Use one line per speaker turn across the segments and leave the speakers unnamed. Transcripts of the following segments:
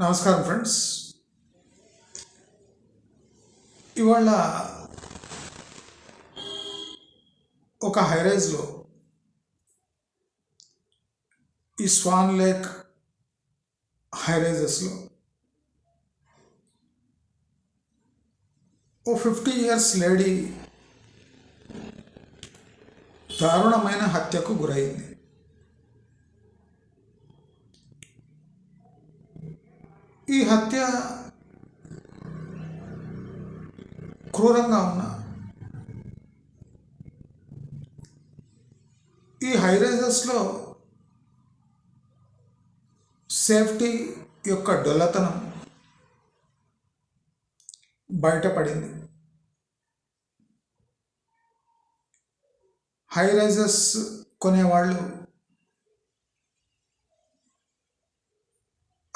నమస్కారం ఫ్రెండ్స్. ఇవాళ ఒక హైరైజ్లో ఈ స్వాన్ లేక్ హైరైజెస్లో ఓ ఫిఫ్టీ ఇయర్స్ లేడీ దారుణమైన హత్యకు గురైంది. ఈ హత్య క్రూరంగా ఉన్న ఈ హైరైజర్స్లో సేఫ్టీ యొక్క డొల్లతనం బయటపడింది. హైరైజర్స్ కొనేవాళ్ళు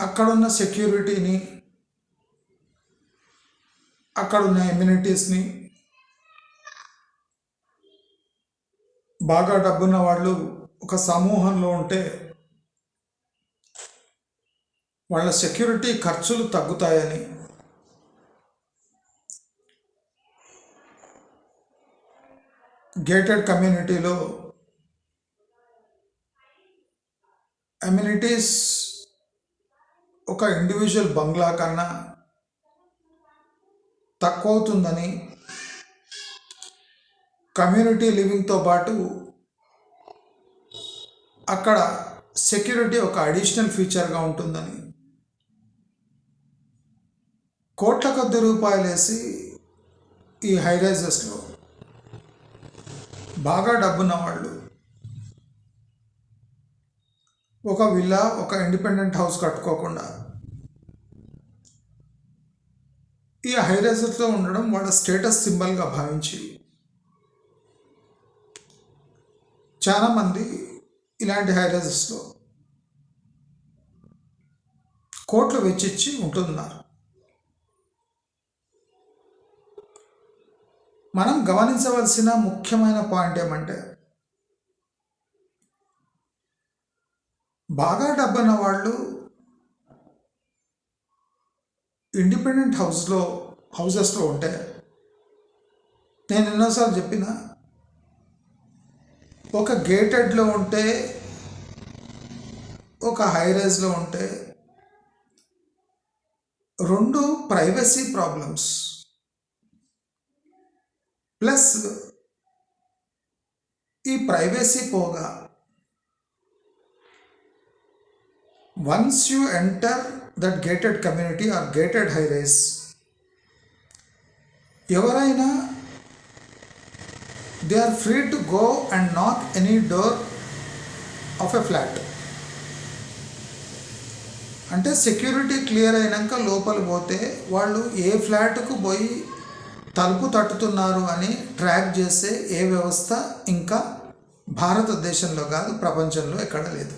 అక్కడున్న సెక్యూరిటీని అక్కడున్న ఎమ్యూనిటీస్ని బాగా డబ్బున్న వాళ్ళు ఒక సమూహంలో ఉంటే వాళ్ళ సెక్యూరిటీ ఖర్చులు తగ్గుతాయని. గేటెడ్ కమ్యూనిటీలో అమ్యూనిటీస్ ఒక ఇండివిజువల్ బంగ్లా కన్నా తక్కువ అవుతుందని కమ్యూనిటీ లివింగ్తో పాటు అక్కడ సెక్యూరిటీ ఒక అడిషనల్ ఫీచర్గా ఉంటుందని కోట్ల కొద్ది రూపాయలు వేసి ఈ హైరైజెస్లో బాగా డబ్బున్న వాళ్ళు ఒక విల్లా ఒక ఇండిపెండెంట్ హౌస్ కట్టుకోకుండా. ఈ హైరైజెస్లో ఉండడం వాళ్ళ స్టేటస్ సింబల్గా భావించి చాలామంది ఇలాంటి హైరైజెస్లో కోట్లు వెచ్చిచ్చి ఉంటున్నారు. మనం గమనించవలసిన ముఖ్యమైన పాయింట్ ఏమంటే బాగా డబ్బున్న వాళ్ళు ఇండిపెండెంట్ హౌస్లో హౌసెస్లో ఉంటే నేను ఎన్నోసార్లు చెప్పిన ఒక గేటెడ్లో ఉంటే ఒక హై రైజ్లో ఉంటే రెండు ప్రైవసీ ప్రాబ్లమ్స్ ప్లస్ ఈ ప్రైవసీ పోగా once you enter that gated community or gated highrise ఎవరైనా they are free to go and knock any door of a flat అంటే సెక్యూరిటీ క్లియర్ అయినాక లోపల పోతే వాళ్ళు ఏ ఫ్లాట్కు పోయి తలుపు తట్టుతున్నారు అని ట్రాక్ చేసే ఏ వ్యవస్థ ఇంకా భారతదేశంలో కాదు ప్రపంచంలో ఎక్కడ లేదు.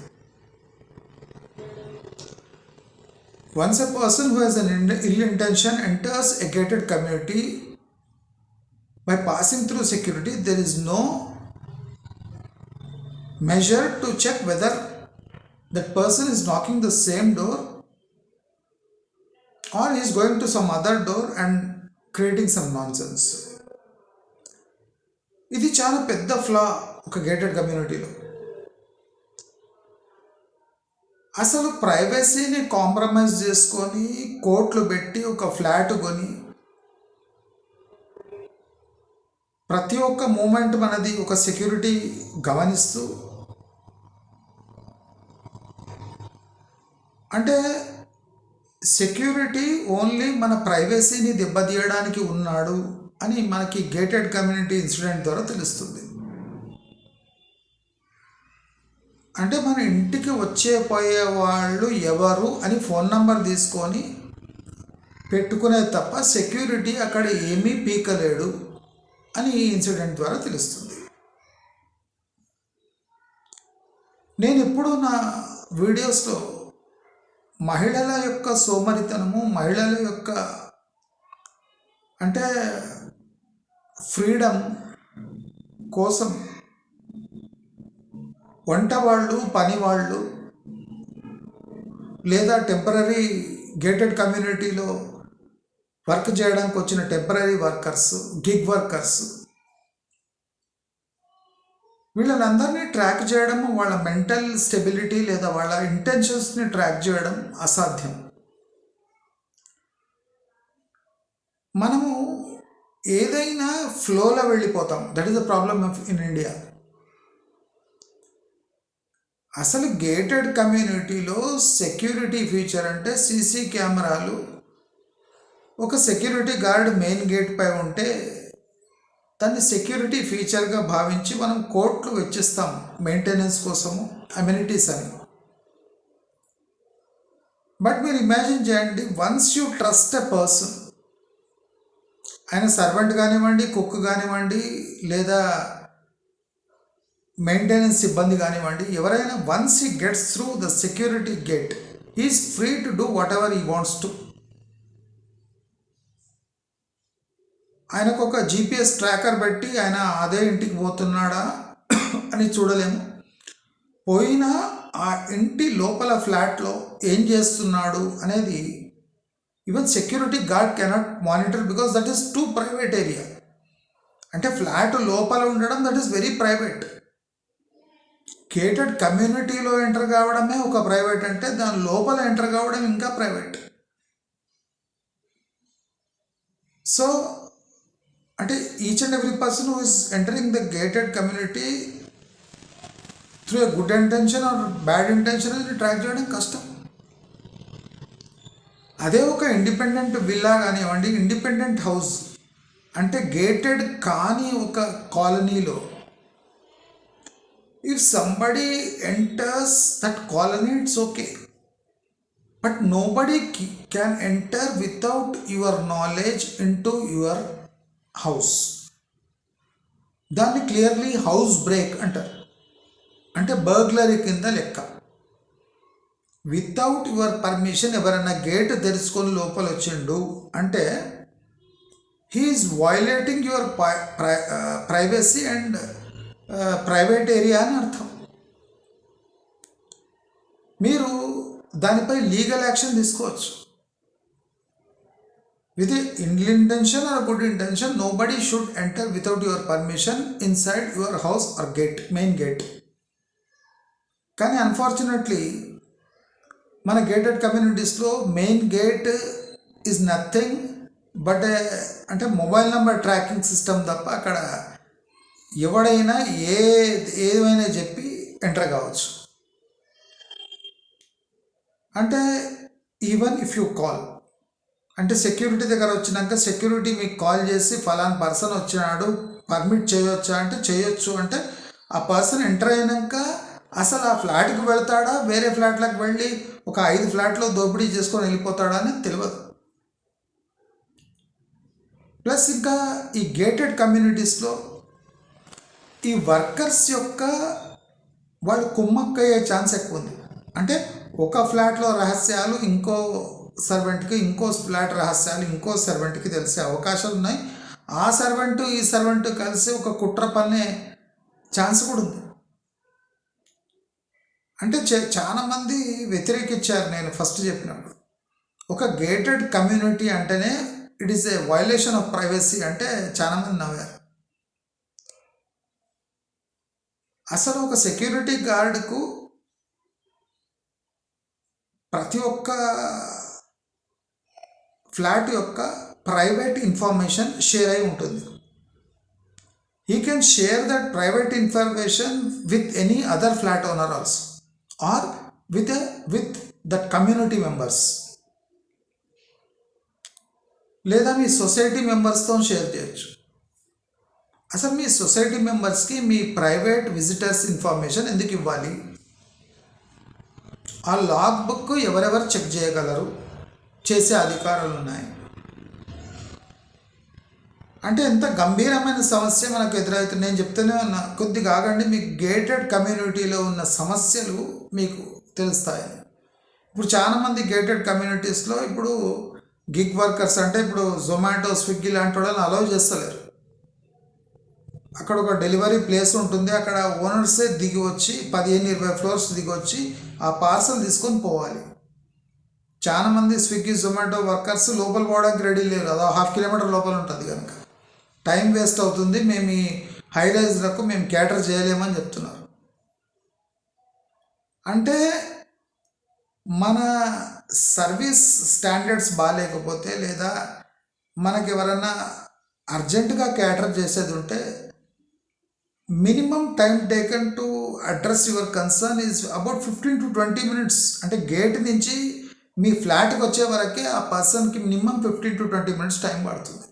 Once a person who has an ill intention enters a gated community by passing through security, there is no measure to check whether that person is knocking the same door or is going to some other door and creating some nonsense. ఇది చాలా పెద్ద ఫ్లా ఒక gated కమ్యూనిటీలో అసలు ప్రైవసీని compromise చేసుకొని కోట్లు పెట్టి ఒక ఫ్లాట్ కొని ప్రతి ఒక్క మూమెంట్ మనది ఒక సెక్యూరిటీ గమనిస్తూ అంటే సెక్యూరిటీ ఓన్లీ మన ప్రైవసీని దెబ్బతీయడానికి ఉన్నాడు అని మనకి గేటెడ్ కమ్యూనిటీ ఇన్సిడెంట్ ద్వారా తెలుస్తుంది. అంటే మన ఇంటికి వచ్చే పోయే వాళ్ళు ఎవరు అని ఫోన్ నంబర్ తీసుకొని పెట్టుకునే తప్ప సెక్యూరిటీ అక్కడ ఏమీ పీకలేడు అని ఈ ఇన్సిడెంట్ ద్వారా తెలుస్తుంది. నేను ఎప్పుడు నా వీడియోస్లో మహిళల యొక్క సోమరితనము మహిళల యొక్క అంటే ఫ్రీడమ్ కోసం వంట వాళ్ళు పని వాళ్ళు లేదా టెంపరీ గేటెడ్ కమ్యూనిటీలో వర్క్ చేయడానికి వచ్చిన టెంపరీ వర్కర్స్ గిగ్ వర్కర్స్ వీళ్ళనందరినీ ట్రాక్ చేయడం వాళ్ళ మెంటల్ స్టెబిలిటీ లేదా వాళ్ళ ఇంటెన్షన్స్ని ట్రాక్ చేయడం అసాధ్యం. మనము ఏదైనా ఫ్లోలో వెళ్ళిపోతాం. That is the problem of in India అసలు గేటెడ్ కమ్యూనిటీలో సెక్యూరిటీ ఫీచర్ అంటే సీసీ కెమెరాలు. ఒక సెక్యూరిటీ గార్డ్ మెయిన్ గేట్ పై ఉంటే దాన్ని సెక్యూరిటీ ఫీచర్గా భావించి మనం కోట్లు వెచ్చిస్తాం మెయింటెనెన్స్ కోసము అమ్యూనిటీస్ అని. బట్ మీరు ఇమాజిన్ చేయండి once you trust a person ఆయన సర్వెంట్ కానివ్వండి కుక్ కానివ్వండి లేదా మెయింటెనెన్స్ సిబ్బంది కానివ్వండి ఎవరైనా once he gets through the security gate is free to do whatever ఈ వాంట్స్ టు ఆయనకు ఒక జీపీఎస్ ట్రాకర్ పెట్టి ఆయన అదే ఇంటికి పోతున్నాడా అని చూడలేము. పోయినా ఆ ఇంటి లోపల ఫ్లాట్లో ఏం చేస్తున్నాడు అనేది even security guard cannot monitor because that is too private area అంటే ఫ్లాట్ లోపల ఉండడం that is very private gated కమ్యూనిటీలో ఎంటర్ కావడమే ఒక ప్రైవేట్ అంటే దాని లోపల ఎంటర్ కావడం ఇంకా ప్రైవేట్ సో అంటే each and every person who is entering the gated community through a good intention or bad intention అని ట్రాక్ చేయడం కష్టం అదే ఒక ఇండిపెండెంట్ విల్లా కానివ్వండి ఇండిపెండెంట్ హౌస్ అంటే గేటెడ్ కాని ఒక కాలనీలో if somebody enters that colony it's okay but no can enter without your knowledge into your house దాన్ని క్లియర్లీ హౌస్ బ్రేక్ అంటారు. అంటే బర్గ్లరీ కింద లెక్క. వితౌట్ యువర్ పర్మిషన్ ఎవరైనా గేట్ తెరుచుకొని లోపల వచ్చిండు అంటే he is violating your privacy and private area అని అర్థం. మీరు దానిపై లీగల్ యాక్షన్ తీసుకోవచ్చు. With ill intention or good intention nobody should enter without your permission inside your house or gate main gate కానీ అన్ఫార్చునేట్లీ మన gated కమ్యూనిటీస్లో main gate is nothing but అంటే mobile number tracking system తప్ప అక్కడ ఎవడైనా ఏ ఏమైనా చెప్పి ఎంటర్ కావచ్చు. అంటే ఈవెన్ ఇఫ్ యూ కాల్ అంటే సెక్యూరిటీ దగ్గర వచ్చినాక సెక్యూరిటీ మీకు కాల్ చేసి ఫలాన్ పర్సన్ వచ్చినాడు పర్మిట్ చేయొచ్చా అంటే చేయొచ్చు. అంటే ఆ పర్సన్ ఎంటర్ అయినాక అసలు ఆ ఫ్లాట్కి వెళ్తాడా వేరే ఫ్లాట్లకు వెళ్ళి ఒక ఐదు ఫ్లాట్లో దోపిడీ చేసుకొని వెళ్ళిపోతాడా అని తెలియదు. ప్లస్ ఇంకా ఈ గేటెడ్ కమ్యూనిటీస్లో ఈ వర్కర్స్ యొక్క వాళ్ళు కుమ్మక్కయ్యే ఛాన్స్ ఎక్కువ ఉంది. అంటే ఒక ఫ్లాట్లో రహస్యాలు ఇంకో సర్వెంట్కి ఇంకో ఫ్లాట్ రహస్యాలు ఇంకో సర్వెంట్కి తెలిసే అవకాశాలు ఉన్నాయి. ఆ సర్వెంట్ ఈ సర్వెంట్ కలిసి ఒక కుట్ర పన్నే ఛాన్స్ కూడా ఉంది. అంటే చే- చాలామంది వ్యతిరేకించారు నేను ఫస్ట్ చెప్పినప్పుడు. ఒక గేటెడ్ కమ్యూనిటీ అంటేనే it is a violation of privacy అంటే చాలా మంది నవ్వారు. అసలు ఒక సెక్యూరిటీ గార్డుకు ప్రతి ఒక్క ఫ్లాట్ యొక్క ప్రైవేట్ ఇన్ఫర్మేషన్ షేర్ అయి ఉంటుంది. He can share that private information with any other flat owner also or with with that community members. లేదా మీ సొసైటీ మెంబర్స్తో షేర్ చేయొచ్చు. అసలు మీ సొసైటీ మెంబర్స్కి మీ ప్రైవేట్ విజిటర్స్ ఇన్ఫర్మేషన్ ఎందుకు ఇవ్వాలి? ఆ లాగ్ బుక్ ఎవరెవరు చెక్ చేయగలరు? చేసే అధికారాలు ఉన్నాయి. అంటే ఎంత గంభీరమైన సమస్య మనకు ఎదురవుతుంది. నేను చెప్తూనే ఉన్నా కొద్దిగా ఆగండి మీకు గేటెడ్ కమ్యూనిటీలో ఉన్న సమస్యలు మీకు తెలుస్తాయి. ఇప్పుడు చాలామంది గేటెడ్ కమ్యూనిటీస్లో ఇప్పుడు గిగ్ వర్కర్స్ అంటే ఇప్పుడు జొమాటో స్విగ్గీ లాంటి వాళ్ళని అలౌ చేస్తలేరు. అక్కడ ఒక డెలివరీ ప్లేస్ ఉంటుంది. అక్కడ ఓనర్సే దిగి వచ్చి పదిహేను ఇరవై ఫ్లోర్స్ దిగి వచ్చి ఆ పార్సల్ తీసుకొని పోవాలి. చాలా మంది స్విగ్గీ జొమాటో వర్కర్స్ లోపల పోవడానికి రెడీ లేరు. అదో హాఫ్ కిలోమీటర్ లోపల ఉంటుంది కనుక. టైం వేస్ట్ అవుతుంది. మేము ఈ హై రైజ్లకు మేము క్యాటర్ చేయలేమని చెప్తున్నారు. అంటే మన సర్వీస్ స్టాండర్డ్స్ బాగాలేకపోతే లేదా మనకి ఎవరైనా అర్జెంటుగా క్యాటర్ చేసేది ఉంటే minimum time taken to address your concern is about fifteen to twenty minutes. అంటే గేట్ నుంచి మీ ఫ్లాట్కి వచ్చే వరకే ఆ పర్సన్కి minimum fifteen to twenty minutes time పడుతుంది.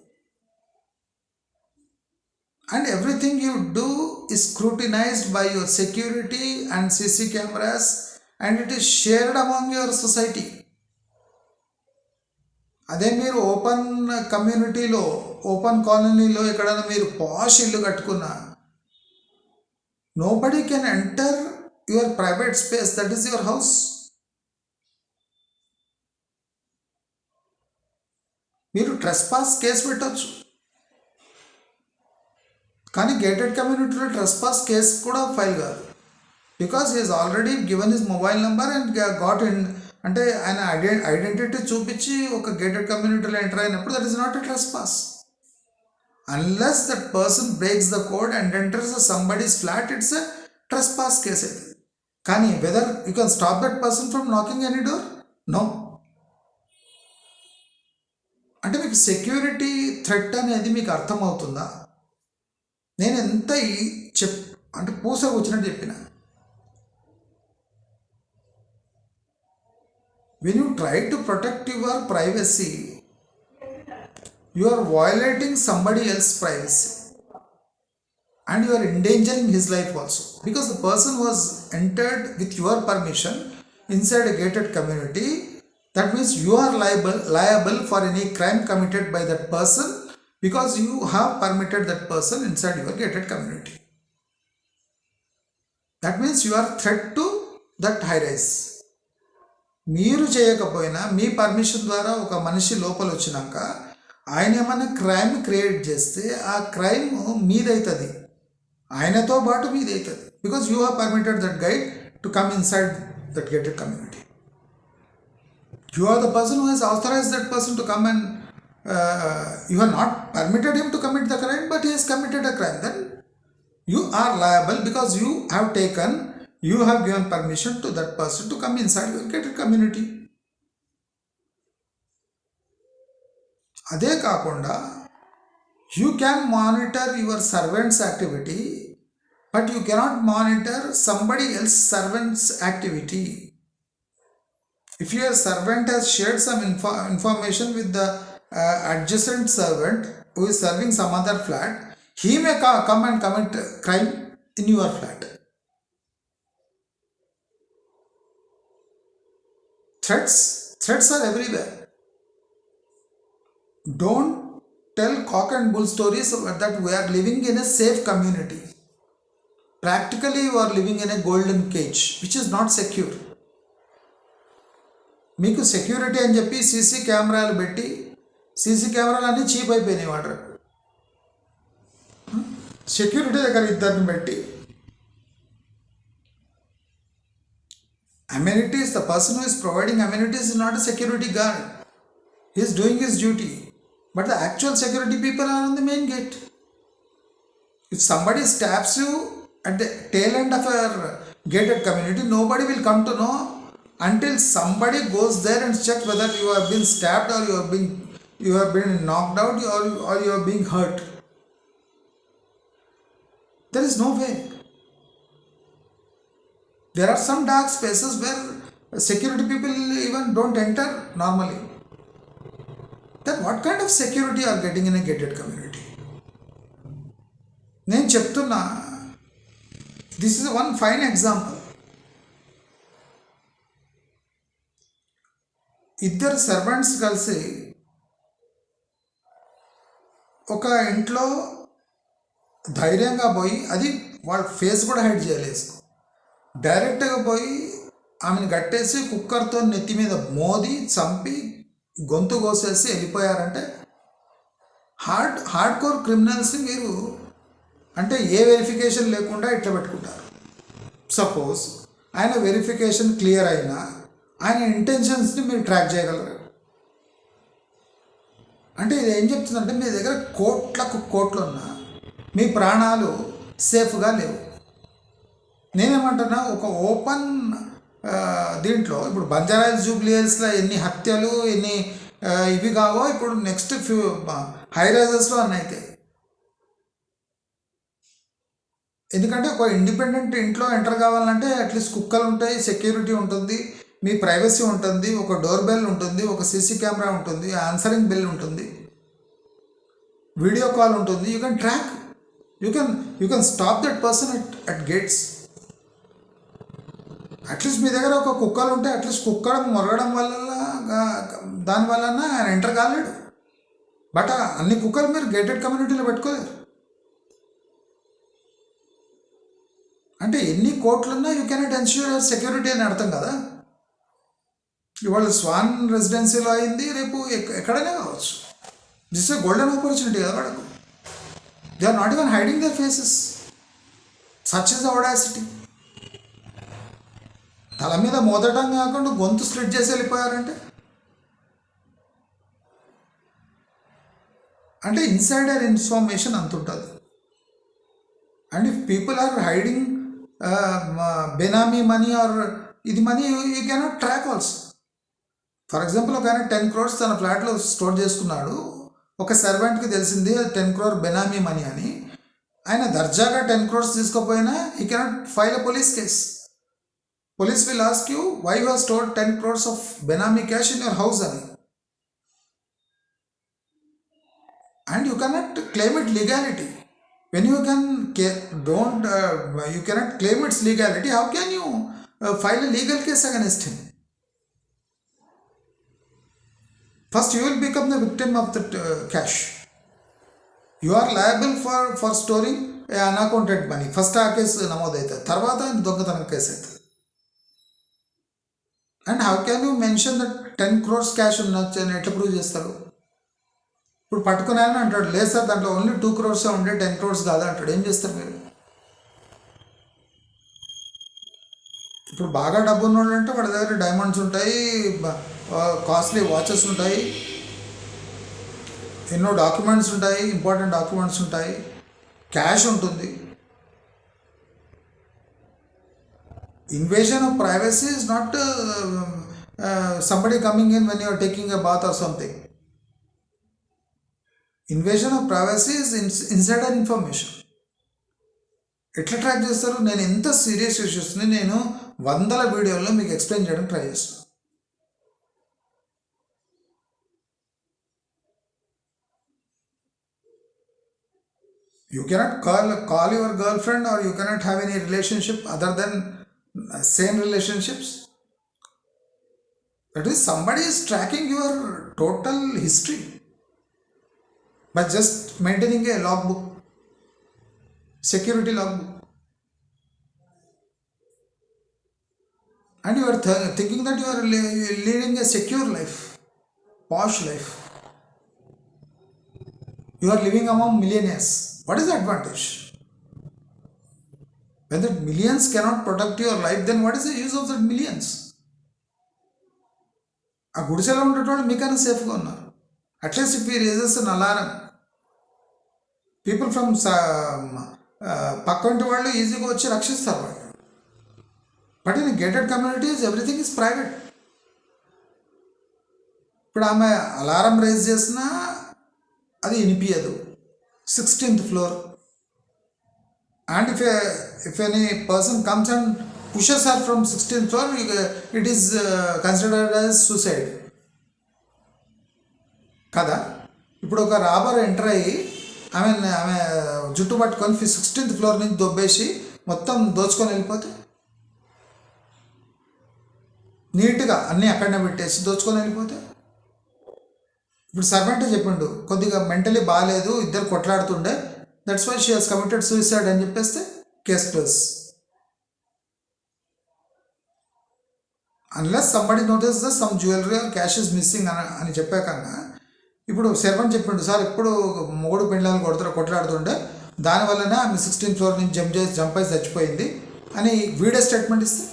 And everything you do is scrutinised by your security and CC cameras and it is shared among your society. అదే మీరు ఓపెన్ కమ్యూనిటీలో ఓపెన్ కాలనీలో ఎక్కడైనా మీరు పాష్ ఇల్లు కట్టుకున్నా no can can enter your private space that is your house మీరు trespass case పెట్టచ్చు. కానీ గేటెడ్ కమ్యూనిటీలో ట్రెస్ పాస్ కేసు కూడా ఫైల్ కాదు. Because is already given his mobile number and got in అంటే ఆయన ఐడెంటిటీ చూపించి ఒక గేటెడ్ కమ్యూనిటీలో ఎంటర్ అయినప్పుడు that is not a trespass unless that person breaks the code and enters somebody's flat it's a trespass case అయితే కానీ whether you can stop that person from knocking any door no అంటే మీకు security threat అనేది మీకు అర్థమవుతుందా? నేను ఎంత చెప్ అంటే పూస వచ్చినట్టు చెప్పిన. When you try to protect your privacy you are violating somebody else privacy and you are endangering his life also because the person was entered with your permission inside a gated community that means you are liable liable for any crime committed by that person because you have permitted that person inside your gated community that means you are threat to that high rise మీరు చేయకపోయినా మీ permission ద్వారా ఒక మనిషి లోపల వచ్చినాక ఆయన ఏమైనా crime create చేస్తే ఆ క్రైమ్ మీదవుతుంది ఆయనతో పాటు మీది అవుతుంది because you have permitted that guide to come inside that gated community you are the person who has authorize that person to come and you are not permitted him to commit the crime but he has committed a crime then you are liable because you have taken you have given permission to that person to come inside your gated community. అదే కాకుండా you can monitor your servants activity but you cannot monitor somebody else servants activity if your servant has shared some info- information with the uh, adjacent servant who is serving some other flat he may co- come and commit crime in your flat threats threats are everywhere don't tell cock and bull stories that we are living in a safe community practically you are living in a golden cage which is not secure మీకు security అని చెప్పి CC కెమెరాలు పెట్టి CC కెమెరాలు అన్నీ cheap అయిపోయినాయి water security దగ్గర ఇద్దరిని పెట్టి amenities the person who is providing amenities is not a security guard he's doing his duty But the actual security people are on the main gate. If somebody stabs you at the tail end of a gated community, nobody will come to know until somebody goes there and checks whether you have been stabbed or you have been you have been knocked out or, or you are being hurt. There is no way. There are some dark spaces where security people even don't enter normally. Then what kind of security are getting in a gated community నేను చెప్తున్నా this is one fine example ఇద్దరు servants కలిసి ఒక ఇంట్లో ధైర్యంగా పోయి అది వాళ్ళ ఫేస్ కూడా హైడ్ చేయలేదు. డైరెక్ట్గా పోయి ఆమెను కట్టేసి కుక్కర్తో నెత్తి మీద మోది చంపి గొంతు కోసేసి వెళ్ళిపోయారంటే హార్డ్ హార్డ్ కోర్ క్రిమినల్స్ని మీరు అంటే ఏ వెరిఫికేషన్ లేకుండా ఇట్లా పెట్టుకుంటారు. సపోజ్ ఆయన వెరిఫికేషన్ క్లియర్ అయినా ఆయన ఇంటెన్షన్స్ని మీరు ట్రాక్ చేయగలరు. అంటే ఇది ఏం చెప్తుందంటే మీ దగ్గర కోట్లకు కోట్లు ఉన్నా మీ ప్రాణాలు సేఫ్గా లేవు. నేనేమంటున్నా ఒక ఓపెన్ దీంట్లో ఇప్పుడు బంజారాయిల్స్ జూబ్లీహిల్స్లో ఎన్ని హత్యలు ఎన్ని ఇవి కావో ఇప్పుడు నెక్స్ట్ ఫ్యూ హై రైజర్స్లో అన్నీ అవుతాయి ఎందుకంటే ఒక ఇండిపెండెంట్ ఇంట్లో ఎంటర్ కావాలంటే అట్లీస్ట్ కుక్కలు ఉంటాయి సెక్యూరిటీ ఉంటుంది మీ ప్రైవసీ ఉంటుంది ఒక డోర్ బెల్ ఉంటుంది ఒక సీసీ కెమెరా ఉంటుంది ఆన్సరింగ్ బెల్ ఉంటుంది వీడియో కాల్ ఉంటుంది. You can track you can you can stop that person at at gates at least మీ దగ్గర ఒక కుక్కలు ఉంటే అట్లీస్ట్ కుక్కడం మొరగడం వల్ల దానివల్ల ఆయన ఎంటర్ కాలేడు. బట్ అన్ని కుక్కలు మీరు గేటెడ్ కమ్యూనిటీలో పెట్టుకోలేరు. అంటే ఎన్ని కోట్లున్నా యూ కెనాట్ ఎన్ష్యూర్ సెక్యూరిటీ అని అర్థం కదా? ఇవాళ స్వాన్ రెసిడెన్సీలో అయింది రేపు ఎక్క- ఎక్కడైనా కావచ్చు. దిస్ ఏ గోల్డెన్ ఆపర్చునిటీ కదా వాళ్ళకు they are not even hiding their faces such is audacity తల మీద మోదటం కాకుండా గొంతు స్ప్లిట్ చేసి వెళ్ళిపోయారంటే? అంటే ఇన్సైడర్ ఇన్ఫర్మేషన్ అంత ఉంటుంది. And if people are hiding benami money or ఇది money you cannot track also. For example ఒక ఆయన టెన్ క్రోర్స్ తన ఫ్లాట్లో స్టోర్ చేసుకున్నాడు. ఒక సర్వెంట్కి తెలిసింది టెన్ క్రోర్ బెనామీ మనీ అని. ఆయన దర్జాగా ten crores తీసుకోపోయినా he cannot file a police case police will ask you why you store ten crores of benami cash in your house అని and you cannot claim it legality when you can ca- don't uh, you cannot claim its legality how can you uh, file a legal case against him first you will become the victim of that uh, cash you are liable for for storing a unaccounted money first ఆ case నమోదవుతుంది తర్వాత దొంగతనం case అవుతుంది and how can you mention that ten crores cash ఉండొచ్చు అని ఎట్లా prove చేస్తాడు? ఇప్పుడు పట్టుకున్నానని అంటాడు లేదు సార్ దాంట్లో ఓన్లీ టూ క్రోర్స్ ఉండే టెన్ క్రోర్స్ కాదు? అంటాడు. ఏం చేస్తారు మీరు? ఇప్పుడు బాగా డబ్బు ఉన్నోళ్ళు అంటే వాడి దగ్గర డైమండ్స్ ఉంటాయి కాస్ట్లీ వాచెస్ ఉంటాయి ఎన్నో డాక్యుమెంట్స్ ఉంటాయి ఇంపార్టెంట్ డాక్యుమెంట్స్ ఉంటాయి క్యాష్ ఉంటుంది. Invasion of privacy is not somebody coming in when you're taking a bath or something invasion of privacy is insider information ఎట్లా ట్రాక్ చేస్తారు? నేను ఎంత సీరియస్ ఇష్యూస్ని నేను వందల వీడియోల్లో మీకు ఎక్స్ప్లెయిన్ చేయడానికి ట్రై చేస్తాను. You cannot call call your girl friend or you cannot have any relationship other then same relationships? That is somebody is tracking your total history by just maintaining a logbook security logbook. And you are th- thinking that you are leading a secure life posh life. You are living among millionaires. What is the advantage? When that millions cannot protect your life, then what is the use of that millions? ఆ గుడిసెలో ఉండేటోళ్ళు మీకన్నా సేఫ్గా ఉన్నారు. At least if he raises an alarm people from పక్కంటి వాళ్ళు ఈజీగా వచ్చి రక్షిస్తారు వాళ్ళు but in gated communities everything is private ఇప్పుడు ఆమె అలారం రేజ్ చేసినా అది వినిపించదు sixteenth floor and if if any person comes and pushes or from sixteenth floor it is considered as suicide కదా? ఇప్పుడు ఒక రాబర్ ఎంటర్ అయ్యి ఆమె ఆమె జుట్టు పట్టుకొని సిక్స్టీన్త్ ఫ్లోర్ నుంచి దొబ్బేసి మొత్తం దోచుకొని వెళ్ళిపోతే? నీట్గా అన్నీ అక్కడనే పెట్టేసి దోచుకొని వెళ్ళిపోతే? ఇప్పుడు సర్వెంట్ చెప్పిండు కొద్దిగా మెంటలీ బాగాలేదు ఇద్దరు కొట్లాడుతుండే that's why she has committed suicide అని చెప్పేస్తే case close unless somebody notice the some jewellery or cash is missing అని అని చెప్పాకన్నా ఇప్పుడు సెర్వెంట్ చెప్పిండు సార్ ఎప్పుడు మూడు పెండ్లాలు కొడుతారు కొట్లాడుతుంటే దానివల్లనే ఆమె సిక్స్టీన్ ఫ్లోర్ నుంచి జంప్ చేసి జంప్ అయి చచ్చిపోయింది అని వీడియో స్టేట్మెంట్ ఇస్తే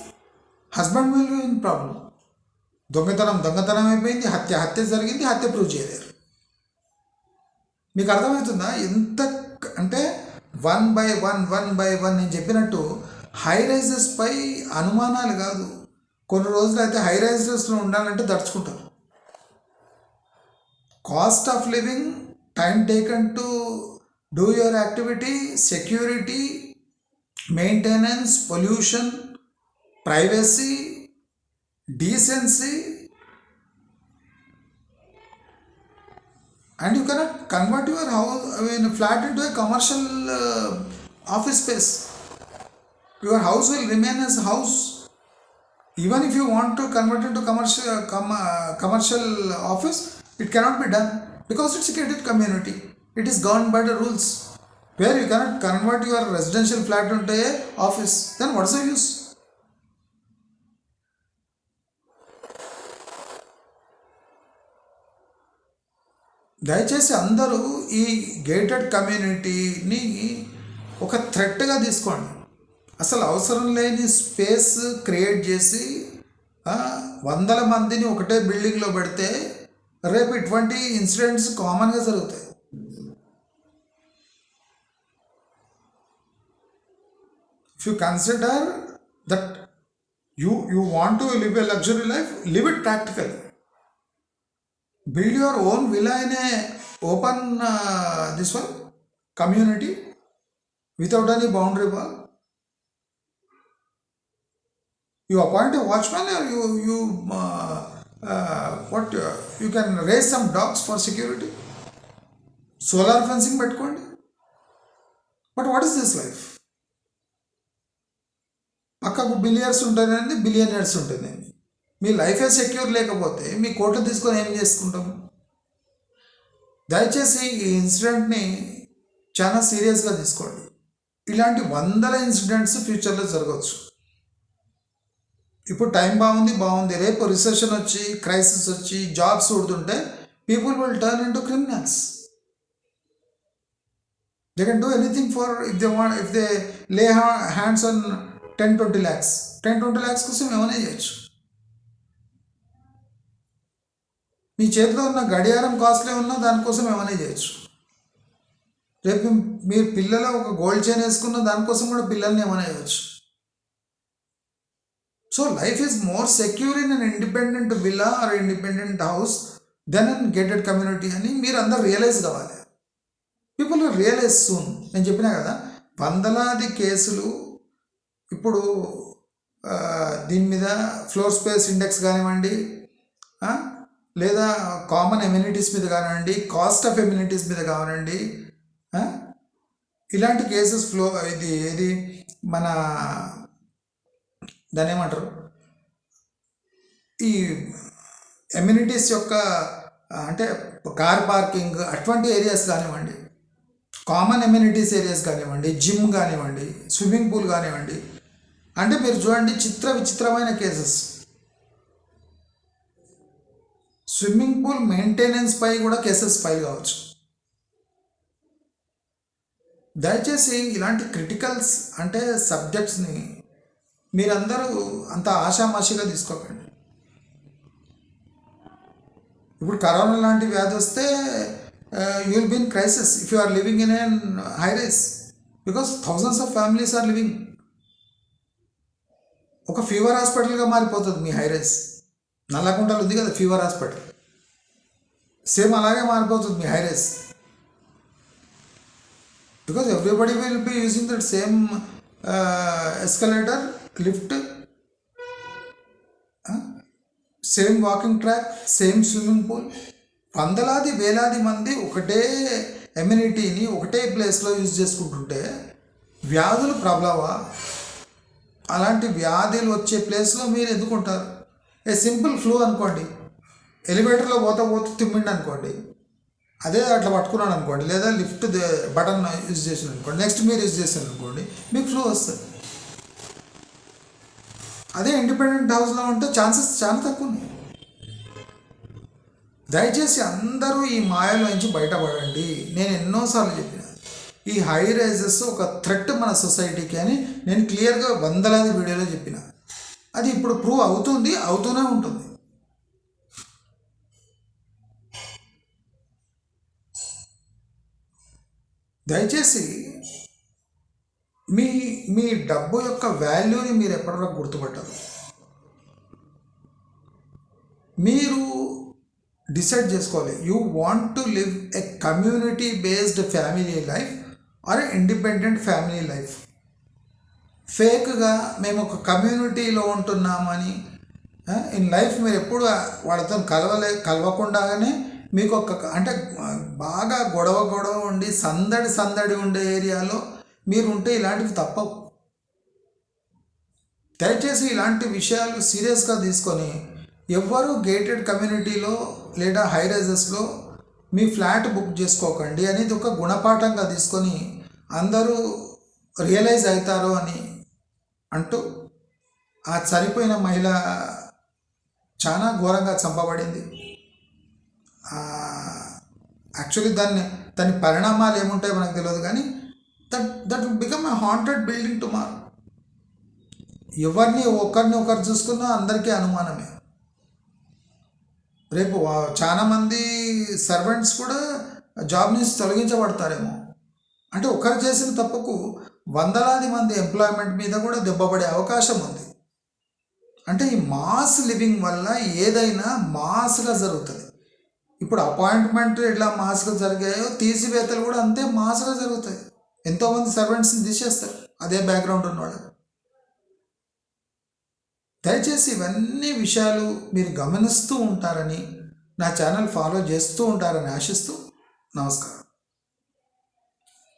హస్బెండ్ విల్ ఇన్ ప్రాబ్లం దొంగతనం దొంగతనం అయిపోయింది హత్య హత్య జరిగింది హత్య ప్రూవ్ చేయలేరు. మీకు అర్థమవుతుందా? ఎంత అంటే one by one one by one నేను చెప్పినట్టు హై రైజెస్పై అనుమానాలు కాదు. కొన్ని రోజులు అయితే హై రైజెస్లో ఉండాలంటే దడుచుకుంటారు cost of living time taken to do your activity security maintenance pollution privacy decency and you cannot convert your house I mean flat into a commercial uh, office space. Your house will remain as a house. Even if you want to convert it into commercial com, uh, commercial office it cannot be done because it's a gated community. It is governed by the rules. Where you cannot convert your residential flat into a office then what's the use దయచేసి అందరూ ఈ gated కమ్యూనిటీని ఒక థ్రెట్గా తీసుకోండి. అసలు అవసరం లేని space create చేసి వందల మందిని ఒకటే బిల్డింగ్లో పెడితే రేపు ఇటువంటి ఇన్సిడెంట్స్ కామన్గా జరుగుతాయి. If you consider that you you want to live a luxury life live it practical build your own villa అనే open this one community without any boundary ball you appoint watchman you you what you can raise some dogs for security solar fencing పెట్టుకోండి. But what is this life పక్కకు బిలియర్స్ ఉంటుంది అండి billionaires ఉంటుంది అండి మీ లైఫే secure లేకపోతే మీ కోట్లు తీసుకొని ఏం చేసుకుంటాం? దయచేసి ఈ ఇన్సిడెంట్ని చాలా సీరియస్గా తీసుకోండి. ఇలాంటి వందల ఇన్సిడెంట్స్ ఫ్యూచర్లో జరగవచ్చు ఇప్పుడు టైం బాగుంది బాగుంది. రేపు రిసెషన్ వచ్చి క్రైసిస్ వచ్చి jobs ఉడుతుంటే people will turn in to criminals they can do anything for if they want if they lay hands on ten twenty lakhs ten twenty lakhs కోసం ఏమైనా చేయొచ్చు. మీ చేతిలో ఉన్న గడియారం కాస్ట్లీ ఉన్నా దానికోసం ఏమైనా చేయొచ్చు. రేపు మీరు పిల్లల ఒక గోల్డ్ చైన్ వేసుకున్న దానికోసం కూడా పిల్లల్ని ఏమైనా చేయొచ్చు. So life is more secure in an independent villa or independent house then an gated community అని మీరు అందరు రియలైజ్ కావాలి. People realize soon. నేను చెప్పినా కదా వందలాది కేసులు ఇప్పుడు దీని మీద ఫ్లోర్ స్పేస్ ఇండెక్స్ కానివ్వండి లేదా కామన్ ఎమ్యూనిటీస్ మీద కానివ్వండి కాస్ట్ ఆఫ్ ఎమ్యూనిటీస్ మీద కానివ్వండి ఇలాంటి కేసెస్ ఫ్లో ఇది ఏది? మన దాని ఏమంటారు? ఈ ఎమ్యూనిటీస్ యొక్క అంటే కార్ పార్కింగ్ అటువంటి ఏరియాస్ కానివ్వండి కామన్ ఎమ్యూనిటీస్ ఏరియాస్ కానివ్వండి జిమ్ కానివ్వండి స్విమ్మింగ్ పూల్ కానివ్వండి అంటే మీరు చూడండి చిత్ర విచిత్రమైన కేసెస్ స్విమ్మింగ్ పూల్ మెయింటెనెన్స్ పై కూడా కేసెస్ ఫైల్ కావచ్చు. దయచేసి ఇలాంటి క్రిటికల్స్ అంటే సబ్జెక్ట్స్ని మీరందరూ అంత ఆషామాషిగా తీసుకోకండి. ఇప్పుడు కరోనా లాంటి వ్యాధి వస్తే you will been crisis if you are living in an high rise because thousands of families are living ఒక ఫీవర్ హాస్పిటల్గా మారిపోతుంది మీ హై రైస్ నల్లకుంటలు ఉంది కదా ఫీవర్ హాస్పిటల్ సేమ్ అలాగే మారిపోతుంది మీ high rise because everybody will be using that same escalator lift same walking track same swimming pool వందలాది వేలాది మంది ఒకటే ఎమ్యూనిటీని ఒకటే ప్లేస్లో యూజ్ చేసుకుంటుంటే వ్యాధులు ప్రబలవా అలాంటి వ్యాధులు వచ్చే ప్లేస్లో మీరు ఎందుకుంటారు? ఏ సింపుల్ ఫ్లూ అనుకోండి. ఎలివేటర్లో పోతా పోతే తిమ్మిండి అనుకోండి అదే అట్లా పట్టుకున్నాడు అనుకోండి లేదా లిఫ్ట్ బటన్ యూజ్ చేసాను అనుకోండి నెక్స్ట్ మీరు యూజ్ చేశాను అనుకోండి మీకు ఫ్లో వస్తుంది. అదే ఇండిపెండెంట్ హౌస్లో ఉంటే ఛాన్సెస్ చాలా తక్కువ ఉన్నాయి దయచేసి అందరూ ఈ మాయలోంచి బయటపడండి. నేను ఎన్నోసార్లు చెప్పిన. ఈ హై రైజెస్ ఒక థ్రెట్ మన సొసైటీకి అని నేను క్లియర్గా వందలాది వీడియోలో చెప్పిన. అది ఇప్పుడు ప్రూవ్ అవుతుంది అవుతూనే ఉంటుంది. దయచేసి మీ మీ డబ్బు యొక్క వాల్యూని మీరు ఎప్పటివరకు గుర్తుపట్టరు మీరు డిసైడ్ చేసుకోవాలి. You want to live a community based family life or independent family life. ఫేక్గా మేము ఒక కమ్యూనిటీలో ఉంటున్నామని ఇన్ లైఫ్ మీరు ఎప్పుడు వాళ్ళతో కలవలే కలవకుండానే మీకు ఒక అంటే బాగా గొడవ గొడవ ఉండి సందడి సందడి ఉండే ఏరియాలో మీరు ఉంటే ఇలాంటివి తప్పవు. దయచేసి ఇలాంటి విషయాలు సీరియస్గా తీసుకొని ఎవ్వరూ గేటెడ్ కమ్యూనిటీలో లేదా హై రైజెస్లో మీ ఫ్లాట్ బుక్ చేసుకోకండి అనేది ఒక గుణపాఠంగా తీసుకొని అందరూ రియలైజ్ అవుతారు అని అంటూ ఆ చనిపోయిన మహిళ చాలా ఘోరంగా చంపబడింది. యాక్చువల్లీ దాన్ని దాని పరిణామాలు ఏముంటాయో మనకు తెలియదు కానీ that that will become a haunted building tomorrow ఎవరిని ఒకరిని ఒకరు చూసుకున్నా అందరికీ అనుమానమే. రేపు చాలామంది సర్వెంట్స్ కూడా జాబ్ నుంచి తొలగించబడతారేమో. అంటే ఒకరు చేసిన తప్పుకు వందలాది మంది ఎంప్లాయ్మెంట్ మీద కూడా దెబ్బపడే అవకాశం ఉంది. అంటే ఈ మాస్ లివింగ్ వల్ల ఏదైనా మాస్గా జరుగుతుంది. ఇప్పుడు అపాయింట్మెంట్ ఇట్లా మాస్గా జరిగాయో తీసివేతలు కూడా అంతే మాస్గా జరుగుతాయి. ఎంతోమంది సర్వెంట్స్ని తీసేస్తారు. అదే బ్యాక్గ్రౌండ్ ఉన్నవాళ్ళు దయచేసి ఇవన్నీ విషయాలు మీరు గమనిస్తూ ఉంటారని నా ఛానల్ ఫాలో చేస్తూ ఉంటారని ఆశిస్తూ నమస్కారం.